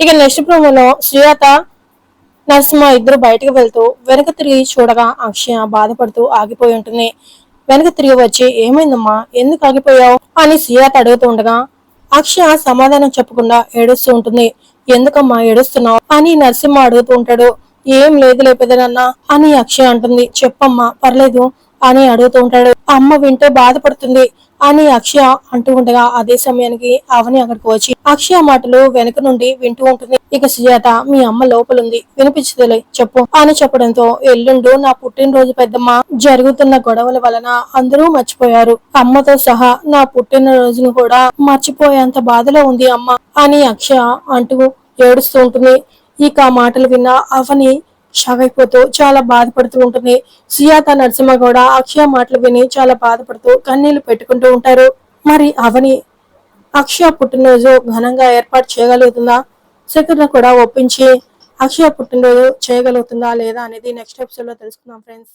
ఇక నెక్స్ట్ ప్రోమోలో శ్రీయాత నరసింహ ఇద్దరు బయటకు వెళ్తూ వెనక తిరిగి చూడగా అక్షయ బాధపడుతూ ఆగిపోయి ఉంటుంది. వెనక తిరిగి వచ్చి ఏమైందమ్మా? ఎందుకు ఆగిపోయావు? అని శ్రీయాత అడుగుతూ ఉండగా అక్షయ సమాధానం చెప్పకుండా ఏడుస్తూ ఉంటుంది. ఎందుకమ్మా ఏడుస్తున్నావు? అని నరసింహ అడుగుతూ ఉంటాడు. ఏం లేదు లేపేదనన్నా అని అక్షయ అంటుంది. చెప్పమ్మా పర్లేదు. అని అడుగుతూ ఉంటాడు. అమ్మ వింటే బాధపడుతుంది అని అక్షయ అంటూ ఉండగా అదే సమయానికి అవని అక్కడికి వచ్చి అక్షయ మాటలు వెనక నుండి వింటూ ఉంటుంది. ఇక సుజాత మీ అమ్మ లోపలుంది. వినిపించదులే చెప్పు అని చెప్పడంతో ఎల్లుండు నా పుట్టినరోజు పెద్దమ్మ జరుగుతున్న గొడవల వలన అందరూ మర్చిపోయారు. అమ్మతో సహా నా పుట్టినరోజును కూడా మర్చిపోయేంత బాధలో ఉంది అమ్మ అని అక్షయ అంటూ ఏడుస్తూ ఉంటుంది. ఇక ఆ మాటలు విన్న అవని షాక్ అయిపోతూ చాలా బాధపడుతూ ఉంటుంది. సుజాత నరసింహ కూడా అక్షయ మాటలు విని చాలా బాధపడుతూ కన్నీళ్ళు పెట్టుకుంటూ ఉంటారు. మరి అవని అక్షయ పుట్టినరోజు ఘనంగా ఏర్పాటు చేయగలుగుతుందా? శేఖర్ను కూడా ఒప్పించి అక్షయ పుట్టినరోజు చేయగలుగుతుందా లేదా అనేది నెక్స్ట్ ఎపిసోడ్లో తెలుసుకుందాం ఫ్రెండ్స్